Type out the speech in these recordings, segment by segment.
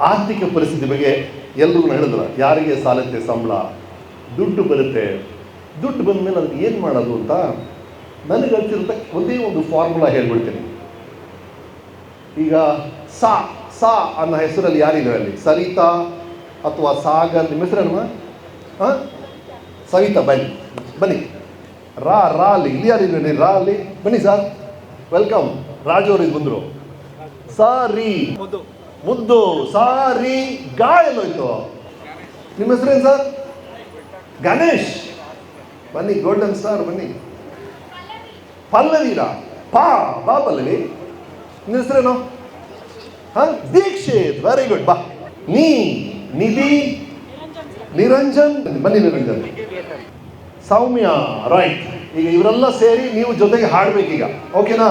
ಆರ್ಥಿಕ ಪರಿಸ್ಥಿತಿ ಬಗ್ಗೆ ಎಲ್ರಿಗೂ ಹೇಳಿದ್ರು, ಯಾರಿಗೆ ಸಾಲತ್ತೆ ಸಂಬಳ, ದುಡ್ಡು ಬರುತ್ತೆ, ದುಡ್ಡು ಬಂದ ಮೇಲೆ ಅದಕ್ಕೆ ಏನು ಮಾಡೋದು ಅಂತ ನನಗೆ ಅನ್ಸಿರುತ್ತೆ ಒಂದೇ ಒಂದು ಫಾರ್ಮುಲಾ ಹೇಳ್ಬಿಡ್ತೀನಿ. ಈಗ ಸಾ ಸಾ ಅನ್ನೋ ಹೆಸರಲ್ಲಿ ಯಾರಿದ್ದಾರೆ ಅಲ್ಲಿ? ಸರಿತಾ ಅಥವಾ ಸಾಗರ್ ನಿಮ್ಮ ಹೆಸರೇನಮ್ಮ ಹಾಂ? ಸವಿತಾ, ಬನ್ನಿ ಬನ್ನಿ. ರಾ ರಾ ಅಲ್ಲಿ. ಇಲ್ಲಿ ಯಾರಿದ್ರಿ ರಾ ಅಲ್ಲಿ. ಬನ್ನಿ ಸರ್. ವೆಲ್ಕಮ್ ರಾಜು ಅವ್ರಿಗೆ ಬಂದರು. ಸಾರಿ. ಮುದ್ದು ಸಾರಿ ಗಾ ಎಲ್ಲೋಯ್ತು ನಿಮ್ಮ ಹೆಸರೇನು ಸರ್? ಗಣೇಶ್. ಬನ್ನಿ ಗೋಲ್ಡನ್ ಸ್ಟಾರ್ ಬನ್ನಿ. ಪಲ್ಲವಿರಾ. ಪಾ, ಬಾ ಪಲ್ಲವಿ. ನಿಮ್ಮ ಹೆಸರೇನು? ಹಾ? ದೀಕ್ಷಿತ್ ವೆರಿ ಗುಡ್ ಬಾ. ನೀ, ನಿಧಿ. ನಿರಂಜನ್. ಬನ್ನಿ ನಿರಂಜನ್. ಸೌಮ್ಯ ರೈಟ್ ಈಗ ಇವರೆಲ್ಲ ಸೇರಿ ನೀವು ಜೊತೆಗೆ ಹಾಡ್ಬೇಕೀಗ. ಓಕೆನಾ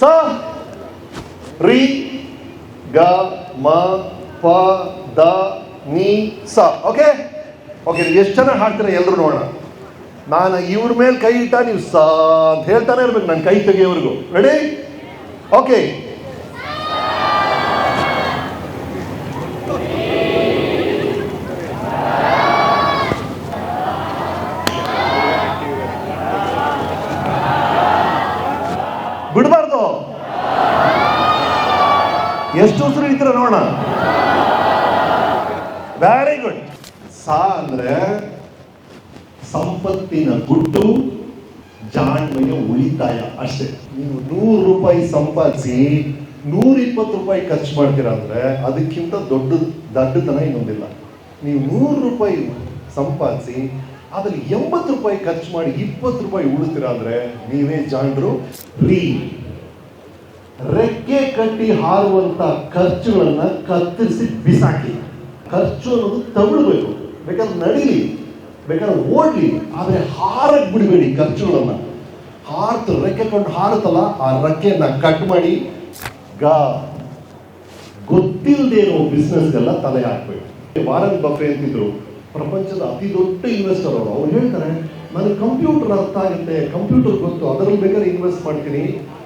ಸ ರಿ ಗ ಮ ಪ ದ ನೀ ಸ ಓಕೆ ಓಕೆ ಎಷ್ಟು ಜನ ಹಾಡ್ತೀರಾ ಎಲ್ಲರೂ ನೋಡೋಣ. ನಾನು ಇವ್ರ ಮೇಲೆ ಕೈ ಇಟ್ಟ ನೀವು ಸ ಅಂತ ಹೇಳ್ತಾನೆ ಇರ್ಬೇಕು ನನ್ನ ಕೈ ತೆಗೆಯೋವರೆಗೂ. ರೆಡಿ ಓಕೆ ಬಿಡಬಾರ್ದು. ಎಷ್ಟು ಉಸಿರು ಇದ್ರೆ ನೋಡೋಣ. ವೆರಿ ಗುಡ್ ಸಾ ಅಂದ್ರೆ ಸಂಪತ್ತಿನ ಗುಟ್ಟು, ಜಾಣ್ಮೆಯ ಉಳಿತಾಯ ಅಷ್ಟೇ. ನೀವು ನೂರು ರೂಪಾಯಿ ಸಂಪಾದಿಸಿ ನೂರ ಇಪ್ಪತ್ತು ರೂಪಾಯಿ ಖರ್ಚು ಮಾಡ್ತೀರಾ ಅಂದ್ರೆ ಅದಕ್ಕಿಂತ ದೊಡ್ಡ ದಡ್ಡತನ ಇನ್ನೊಂದಿಲ್ಲ. ನೀವು ನೂರು ರೂಪಾಯಿ ಸಂಪಾದಿಸಿ, ಅದ್ರಲ್ಲಿ ಎಂಬತ್ತು ರೂಪಾಯಿ ಖರ್ಚು ಮಾಡಿ ಇಪ್ಪತ್ತು ರೂಪಾಯಿ ಉಳಿತೀರಾ ಅಂದ್ರೆ ನೀವೇ ಜಾಣರು ರೀ ರೆಕ್ಕೆ ಕಟ್ಟಿ ಹಾರುವಂತ ಖರ್ಚುಗಳನ್ನ ಕತ್ತರಿಸಿ ಬಿಸಾಕಿ. ಖರ್ಚು ಅನ್ನೋದು ತಗೊಳ್ಬೇಕು ಬೇಕಾದ್ರೆ ನಡೀಲಿ, ಬೇಕಾದ್ರೆ ಓಡ್ಲಿ, ಆದ್ರೆ ಹಾರಕ್ ಬಿಡಬೇಡಿ ಖರ್ಚುಗಳನ್ನ. ಹಾರ್ತು ರೆಕ್ಕೆ ಕೊಂಡು ಹಾರುತ್ತಲ್ಲ, ಆ ರೆಕ್ಕೆಯನ್ನ ಕಟ್ ಮಾಡಿ, ಗಾ ಗೊತ್ತಿಲ್ಲದೆ ಇರೋ ಬಿಸ್ನೆಸ್ಗೆಲ್ಲ ತಲೆ ಹಾಕ್ಬೇಕು. ವಾರನ್ ಬಫೆ ಅಂತಿದ್ರು, ಪ್ರಪಂಚದ ಅತಿ ದೊಡ್ಡ ಇನ್ವೆಸ್ಟರ್ ಅವರು. ಅವ್ರು ಹೇಳ್ತಾರೆ, ನನಗೆ ಕಂಪ್ಯೂಟರ್ ಅರ್ಥ ಆಗುತ್ತೆ ಕಂಪ್ಯೂಟರ್ ಗೊತ್ತು, ಅದರಲ್ಲಿ ಬೇಕಾದ್ರೆ ಇನ್ವೆಸ್ಟ್ ಮಾಡ್ತೀನಿ.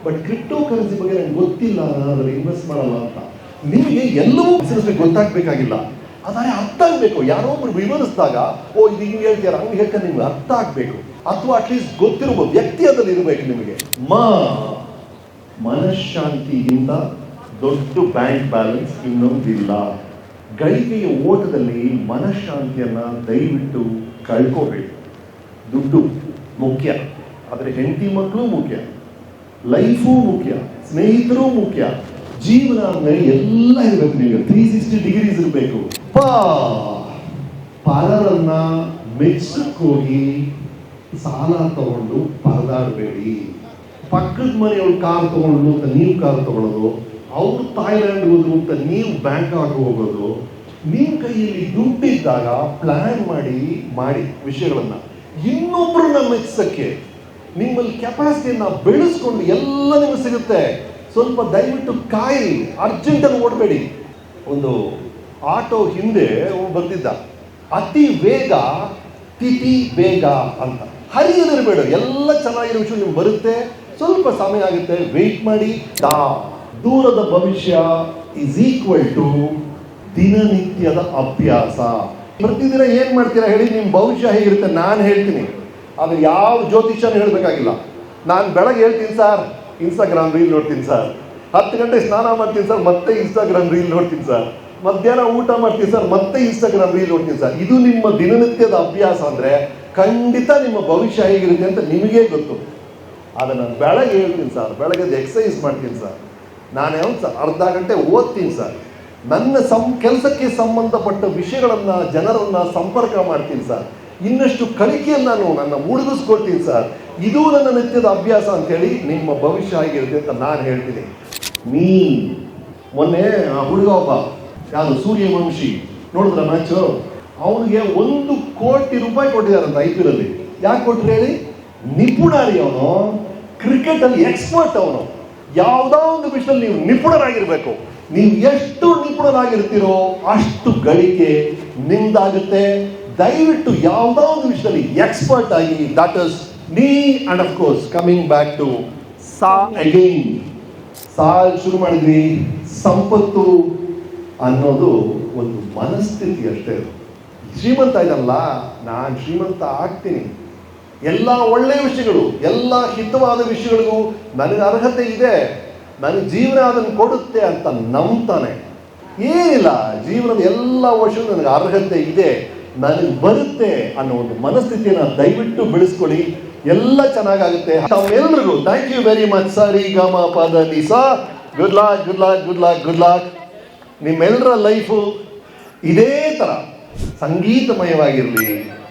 ಬಟ್ ಕ್ರಿಪ್ಟೋ ಕರೆನ್ಸಿ ಬಗ್ಗೆ ನಂಗೆ ಗೊತ್ತಿಲ್ಲ, ನಾನು ಇನ್ವೆಸ್ಟ್ ಮಾಡಲ್ಲ ಅಂತ. ನಿಮಗೆ ಎಲ್ಲವೂ ಬಿಸ್ನೆಸ್ ಗೊತ್ತಾಗಬೇಕಾಗಿಲ್ಲ. ಆದರೆ ಅರ್ಥ ಆಗಬೇಕು. ಯಾರೋ ಒಬ್ರು ವಿವರಿಸಿದಾಗ, ಓ, ಇದು ಹಿಂಗೆ ಹೇಳ್ತೀರ ಹಂಗೆ ಹೇಳ್ತಾರೆ, ನಿಮ್ಗೆ ಅರ್ಥ ಆಗಬೇಕು. ಅಥವಾ ಅಟ್ಲೀಸ್ಟ್ ಗೊತ್ತಿರುವ ವ್ಯಕ್ತಿ ಅದರಲ್ಲಿ ಇರಬೇಕು ನಿಮಗೆ. ಮಾ, ಮನಃಶಾಂತಿಯಿಂದ ದೊಡ್ಡ ಬ್ಯಾಂಕ್ ಬ್ಯಾಲೆನ್ಸ್ ಇನ್ನೊಂದಿಲ್ಲ. ಗಳಿಕೆಯ ಓಟದಲ್ಲಿ ಮನಃಶಾಂತಿಯನ್ನ ದಯವಿಟ್ಟು ಕಳ್ಕೋಬೇಡಿ ದುಡ್ಡು ಮುಖ್ಯ. ಆದರೆ ಹೆಂಡತಿ ಮಕ್ಕಳು ಮುಖ್ಯ. ಲೈಫು ಮುಖ್ಯ, ಸ್ನೇಹಿತರು ಮುಖ್ಯ, ಜೀವನ ಎಲ್ಲ ಇರಬೇಕು ನೀವು ತ್ರೀ ಸಿಕ್ಸ್ಟಿ ಡಿಗ್ರೀಸ್ ಇರಬೇಕು. ಪರರನ್ನ ಮೆಚ್ಚಕ್ಕೋಗಿ ಸಾಲ ತಗೊಂಡು ಪರದಾಡಬೇಡಿ ಪಕ್ಕದ ಮನೆಯವ್ರು ಕಾರ್ ತಗೊಂಡು ಅಂತ ನೀವು ಕಾರ್ ತಗೊಳ್ಳೋದು ಅವ್ರು ಥಾಯ್ಲ್ಯಾಂಡ್ ಹೋದ್ರು ಅಂತ ನೀವು ಬ್ಯಾಂಕಾಕ್ ಹೋಗೋದು ನಿಮ್ಮ ಕೈಯಲ್ಲಿ ದುಡ್ಡಿದ್ದಾಗ ಪ್ಲಾನ್ ಮಾಡಿ ಮಾಡಿ ವಿಷಯಗಳನ್ನ. ಇನ್ನೊಬ್ಬರನ್ನ ಮೆಚ್ಚಕ್ಕೆ. ನಿಮ್ಮಲ್ಲಿ ಕೆಪಾಸಿಟಿಯನ್ನು ಬೆಳೆಸ್ಕೊಂಡು ಎಲ್ಲ ನಿಮಗೆ ಸಿಗುತ್ತೆ. ಸ್ವಲ್ಪ ದಯವಿಟ್ಟು ಕಾಯಿ ಅರ್ಜೆಂಟಲ್ಲಿ ಓಡಬೇಡಿ. ಒಂದು ಆಟೋ ಹಿಂದೆ ಬಂದಿದ್ದ. ಅತಿ ವೇಗ, ತಿಥಿ ಬೇಗ ಅಂತ. ಹರಿಯದಿರಬೇಡ, ಎಲ್ಲ ಚೆನ್ನಾಗಿರೋ ವಿಷಯ ನಿಮ್ಗೆ ಬರುತ್ತೆ. ಸ್ವಲ್ಪ ಸಮಯ ಆಗುತ್ತೆ ವೆಯ್ಟ್ ಮಾಡಿ. ದಾ ದೂರದ ಭವಿಷ್ಯ ಇಸ್ ಈಕ್ವಲ್ ಟು ದಿನನಿತ್ಯದ ಅಭ್ಯಾಸ. ಪ್ರತಿದಿನ ಏನ್ ಮಾಡ್ತೀರಾ ಹೇಳಿ, ನಿಮ್ ಭವಿಷ್ಯ ಹೇಗಿರುತ್ತೆ, ನಾನು ಹೇಳ್ತೀನಿ. ಆದ್ರೆ ಯಾವ ಜ್ಯೋತಿಷ್ಯನೂ ಹೇಳಬೇಕಾಗಿಲ್ಲ. ನಾನು ಬೆಳಗ್ಗೆ ಹೇಳ್ತೀನಿ ಸರ್ ಇನ್ಸ್ಟಾಗ್ರಾಮ್ ರೀಲ್ ನೋಡ್ತೀನಿ ಸರ್ ಹತ್ತು ಗಂಟೆ ಸ್ನಾನ ಮಾಡ್ತೀನಿ ಸರ್ ಮತ್ತೆ ಇನ್ಸ್ಟಾಗ್ರಾಮ್ ರೀಲ್ ನೋಡ್ತೀನಿ ಸರ್ ಮಧ್ಯಾಹ್ನ ಊಟ ಮಾಡ್ತೀನಿ ಸರ್ ಮತ್ತೆ ಇನ್ಸ್ಟಾಗ್ರಾಮ್ ರೀಲ್ ನೋಡ್ತೀನಿ ಸರ್ ಇದು ನಿಮ್ಮ ದಿನನಿತ್ಯದ ಅಭ್ಯಾಸ ಅಂದರೆ ಖಂಡಿತ ನಿಮ್ಮ ಭವಿಷ್ಯ ಹೇಗಿರುತ್ತೆ ಅಂತ ನಿಮಗೇ ಗೊತ್ತು. ಆದರೆ ನಾನು ಬೆಳಗ್ಗೆ ಹೇಳ್ತೀನಿ ಸರ್ ಬೆಳಗ್ಗೆ ಎಕ್ಸಸೈಸ್ ಮಾಡ್ತೀನಿ ಸರ್ ನಾನು ಯಾವ ಸರ್ ಅರ್ಧ ಗಂಟೆ ಓದ್ತೀನಿ ಸರ್ ನನ್ನ ಸಂ, ಕೆಲಸಕ್ಕೆ ಸಂಬಂಧಪಟ್ಟ ವಿಷಯಗಳನ್ನು ಜನರನ್ನು ಸಂಪರ್ಕ ಮಾಡ್ತೀನಿ ಸರ್ ಇನ್ನಷ್ಟು ಕಲಿಕೆಯನ್ನು ನಾನು ನನ್ನ ಮುಳುಗಿಸ್ಕೊಳ್ತೀನಿ ಸರ್. ಇದು ನನ್ನ ನಿತ್ಯದ ಅಭ್ಯಾಸ ಅಂತೇಳಿ ನಿಮ್ಮ ಭವಿಷ್ಯ ಆಗಿರುತ್ತೆ ಅಂತ ನಾನು ಹೇಳ್ತೀನಿ. ನೀ ಮೊನ್ನೆ ಆ ಹುಡುಗ ಒಬ್ಬ, ಯಾರು? ಸೂರ್ಯವಂಶಿ. ನೋಡಿದ್ರ ಮ್ಯಾಚು ಅವನಿಗೆ ಒಂದು ಕೋಟಿ ರೂಪಾಯಿ ಕೊಟ್ಟಿದ್ದಾರಂತ ಐ ಪಿ ಅಲ್ಲಿ. ಯಾಕೆ ಕೊಟ್ರು ಹೇಳಿ? ನಿಪುಣಾರಿ ಅವನು. ಕ್ರಿಕೆಟ್ ಅಲ್ಲಿ ಎಕ್ಸ್ಪರ್ಟ್ ಅವನು. ಯಾವುದೋ ಒಂದು ವಿಷಯದಲ್ಲಿ ನೀವು ನಿಪುಣರಾಗಿರ್ಬೇಕು. ನೀವು ಎಷ್ಟು ನಿಪುಣರಾಗಿರ್ತೀರೋ ಅಷ್ಟು ಗಳಿಕೆ ನಿಮ್ದಾಗುತ್ತೆ. ದಯವಿಟ್ಟು ಯಾವುದೋ ಒಂದು ವಿಷಯದಲ್ಲಿ ಎಕ್ಸ್ಪರ್ಟ್ ಆಗಿ ದಟ್ ಇಸ್ ನೀ and of course coming back to saw again ಸಾ ಶುರು ಮಾಡಿದ್ವಿ. ಸಂಪತ್ತು ಅನ್ನೋದು ಒಂದು ಮನಸ್ಥಿತಿ ಅಷ್ಟೇ ಶ್ರೀಮಂತ ಇದಲ್ಲ ನಾನು ಶ್ರೀಮಂತ ಆಗ್ತೀನಿ. ಎಲ್ಲ ಒಳ್ಳೆಯ ವಿಷಯಗಳು ಎಲ್ಲ ಹಿತವಾದ ವಿಷಯಗಳಿಗೂ ನನಗೆ ಅರ್ಹತೆ ಇದೆ. ನನಗೆ ಜೀವನ ಅದನ್ನು ಕೊಡುತ್ತೆ ಅಂತ ನಂಬ್ತಾನೆ. ಏನಿಲ್ಲ ಜೀವನದ ಎಲ್ಲ ವರ್ಷವೂ ನನಗೆ ಅರ್ಹತೆ ಇದೆ. ನನಗೆ ಬರುತ್ತೆ ಅನ್ನೋ ಒಂದು ಮನಸ್ಥಿತಿಯನ್ನು ದಯವಿಟ್ಟು ಬೆಳೆಸ್ಕೊಳ್ಳಿ. ಎಲ್ಲ ಚೆನ್ನಾಗಾಗುತ್ತೆ. ತಾವೆಲ್ಲರಿಗೂ ಥ್ಯಾಂಕ್ ಯು ವೆರಿ ಮಚ್ ಸಾರಿ ಗಮ ಪದ ನೀ good luck good luck good luck good luck ನಿಮ್ಮೆಲ್ಲರ ಲೈಫು ಇದೇ ಥರ ಸಂಗೀತಮಯವಾಗಿರಲಿ.